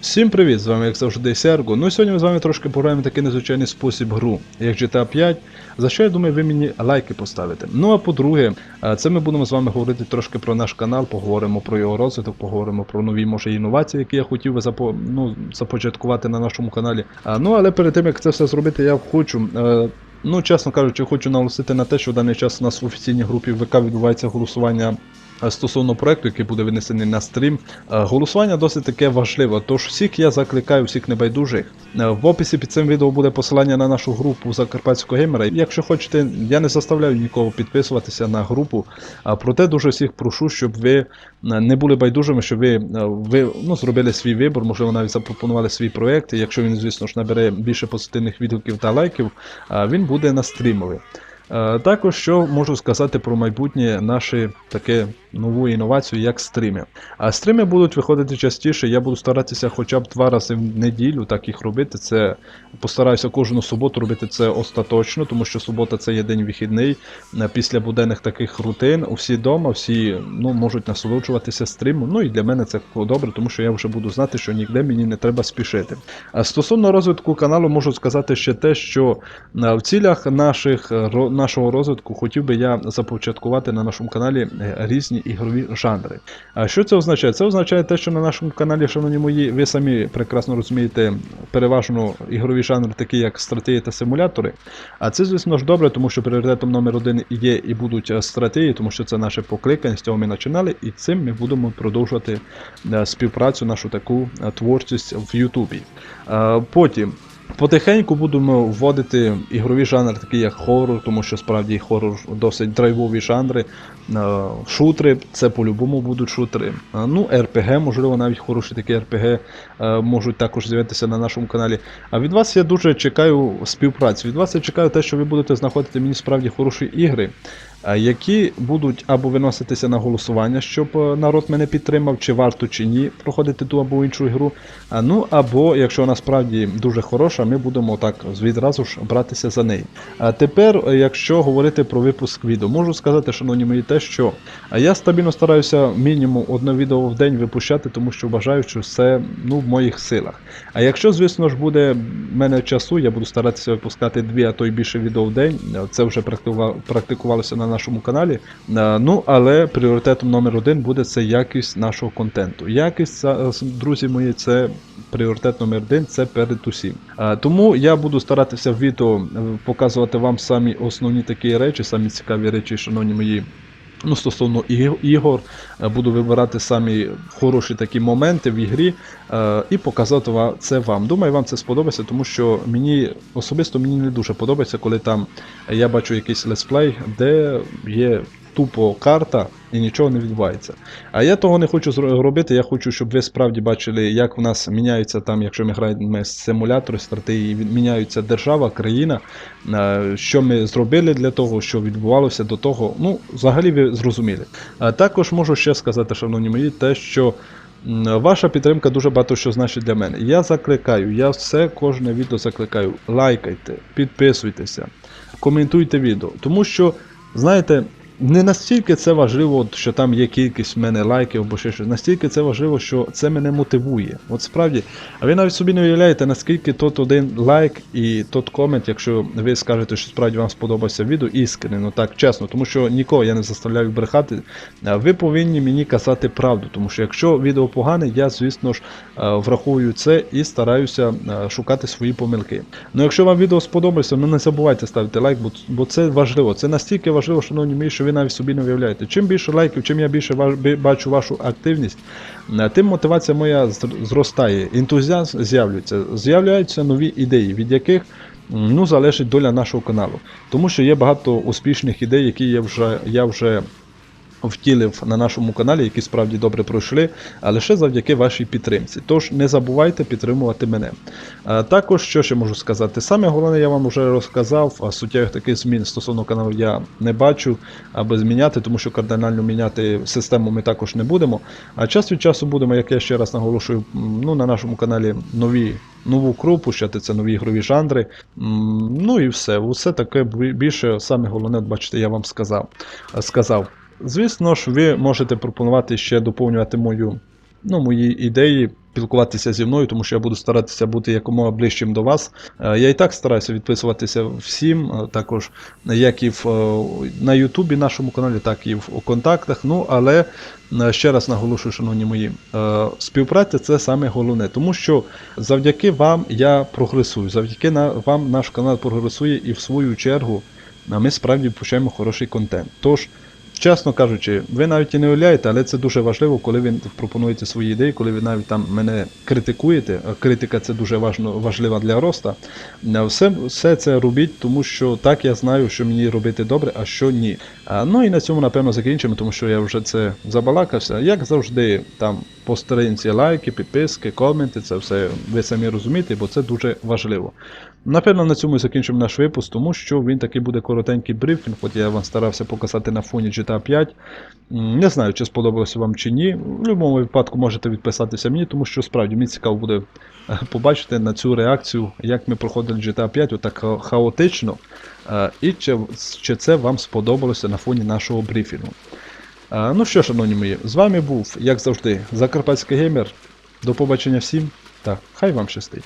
Всім привіт! З вами як завжди Серго. Ну і сьогодні ми з вами трошки пограємо такий незвичайний спосіб гру, як GTA 5. За що я думаю, ви мені лайки поставите. Ну а по-друге, е, це ми будемо з вами говорити трошки про наш канал, поговоримо про його розвиток, поговоримо про нові може інновації, які я хотів би запо... ну, започаткувати на нашому каналі. Ну але перед тим як це все зробити, я хочу. е, Ну, чесно кажучи, хочу наголосити на те, що в даний час у нас в офіційній групі ВК відбувається голосування е, стосовно проекту, який буде винесений на стрім. Е, Голосування досить таке важливе, тож всіх я закликаю, всіх небайдужих. Е, В описі під цим відео буде посилання на нашу групу Закарпатського геймера. Якщо хочете, я не заставляю нікого підписуватися на групу, проте дуже всіх прошу, щоб ви е, не були байдужими, щоб ви, ви ну, зробили свій вибір, можливо, навіть запропонували свій проект. Якщо він, звісно ж, набере більше позитивних відгуків та лайків, він буде на стрімові. Е, Також що можу сказати про майбутнє наші таке нову інновацію, як стріми. А стріми будуть виходити частіше. Я буду старатися хоча б два рази в неділю так їх робити. Це постараюся кожну суботу робити це остаточно, тому що субота це є день вихідний. Е, Після буденних таких рутин всі вдома, всі ну, можуть насолоджуватися стрімом. Ну і для мене це добре, тому що я вже буду знати, що ніде мені не треба спішити. А стосовно розвитку каналу, можу сказати ще те, що е, в цілях наших, нашого розвитку хотів би я започаткувати на нашому каналі е, різні ігрові жанри. А що це означає? Це означає те, що на нашому каналі, шановні мої, ви самі прекрасно розумієте, переважно ігрові жанри, такі як стратегії та симулятори. А це, звісно ж, добре, тому що пріоритетом номер один є і будуть е, стратегії, тому що це наше покликання, з цього ми починали, і цим ми будемо продовжувати е, співпрацю, нашу таку творчість в Ютубі. Потім. Потихеньку будемо вводити ігрові жанри, такі як хорор, тому що справді хорор досить драйвові жанри. Е, Шутери, це по-любому будуть шутери. Е, Ну, РПГ, можливо, навіть хороші такі РПГ е, можуть також з'явитися на нашому каналі. А від вас я дуже чекаю співпраці. Від вас я чекаю те, що ви будете знаходити мені справді хороші ігри, які будуть або виноситися на голосування, щоб е, народ мене підтримав, чи варто чи ні проходити ту або іншу ігру. А, Ну або якщо вона справді дуже хороша, ми будемо так відразу ж братися за неї. А тепер, е, якщо говорити про випуск відео, можу сказати, шановні мої, те, що я стабільно стараюся мінімум одне відео в день випущати, тому що вважаю, що це ну, в моїх силах. А якщо, звісно ж, буде в мене часу, я буду старатися випускати дві, а то й більше відео в день. Е, Це вже практикувалося на нашому каналі. Е, Ну, але пріоритетом номер один буде це якість нашого контенту. Якість, е, друзі мої, це пріоритет номер один, це перед усім. Е, Тому я буду старатися в відео показувати вам самі основні такі речі, самі цікаві речі, шановні мої. Ну, стосовно ігор, е, буду вибирати самі хороші такі моменти в ігрі е, і показати це вам. Думаю, вам це сподобається, тому що мені особисто мені не дуже подобається, коли там я бачу якийсь летсплей, де є тупо карта і нічого не відбувається. А я того не хочу робити. Я хочу, щоб ви справді бачили, як в нас міняються там, якщо ми граємо симулятори, стратегії, міняються держава, країна, е, що ми зробили для того, що відбувалося до того. Ну, взагалі ви зрозуміли. А також можу ще сказати, шановні мої, те, що. Ваша підтримка дуже багато що значить для мене. Я закликаю, я все кожне відео закликаю. Лайкайте, підписуйтеся, коментуйте відео. Тому що, знаєте, не настільки це важливо, що там є кількість в мене лайків або ще щось. Настільки це важливо, що це мене мотивує. От справді, а ви навіть собі не уявляєте, наскільки тот один лайк і тот комент, якщо ви скажете, що справді вам сподобався відео, іскренне, ну так чесно, тому що нікого я не заставляю брехати. Ви повинні мені казати правду, тому що якщо відео погане, я, звісно ж, е, враховую це і стараюся е, шукати свої помилки. Ну, якщо вам відео сподобається, ну не забувайте ставити лайк, бо, це важливо. Це настільки важливо, шановні мої, що ви навіть собі не уявляєте. Чим більше лайків, чим я більше бачу вашу активність, е, тим мотивація моя зростає, ентузіазм з'являється, з'являються нові ідеї, від яких ну, залежить доля нашого каналу. Тому що є багато успішних ідей, які я вже, я вже втілив на нашому каналі, які справді добре пройшли, а лише завдяки вашій підтримці. Тож не забувайте підтримувати мене. А також, що ще можу сказати, саме головне, я вам вже розказав, а суттєвих таких змін стосовно каналу я не бачу, аби зміняти, тому що кардинально міняти систему ми також не будемо. А час від часу будемо, як я ще раз наголошую, ну, на нашому каналі нові. Нову кру пущати, це нові ігрові жанри. Ну і все. Усе таке більше, саме головне, бачите, я вам сказав. сказав. Звісно ж, ви можете пропонувати ще доповнювати мою ну, мої ідеї, спілкуватися зі мною, тому що я буду старатися бути якомога ближчим до вас. Е, Я і так стараюся відписуватися всім, е, також як і в, е, на Ютубі нашому каналі, так і в контактах. Ну, але ще раз наголошую, шановні мої, співпраця це саме головне, тому що завдяки вам я прогресую, завдяки вам наш канал прогресує і в свою чергу ми справді пущаємо хороший контент. Тож, чесно кажучи, ви навіть і не уявляєте, але це дуже важливо, коли ви пропонуєте свої ідеї, коли ви навіть там мене критикуєте. Критика це дуже важлива для роста. Все, все це робіть, тому що так я знаю, що мені робити добре, а що ні. Ну і на цьому, напевно, закінчимо, тому що я вже це забалакався. Як завжди, там по сторінці лайки, підписки, коменти, це все ви самі розумієте, бо це дуже важливо. Напевно, на цьому і закінчимо наш випуск, тому що він такий буде коротенький брифінг, от я вам старався показати на фоні GTA 5. Не знаю, чи сподобалося вам чи ні. В будь-якому випадку можете відписатися мені, тому що справді мені цікаво буде е, побачити на цю реакцію, як ми проходили GTA 5 отак хаотично, е, і чи, чи це вам сподобалося на фоні нашого брифінгу. Е, Ну що, шановні мої, з вами був, як завжди, Закарпатський геймер. До побачення всім та хай вам щастить.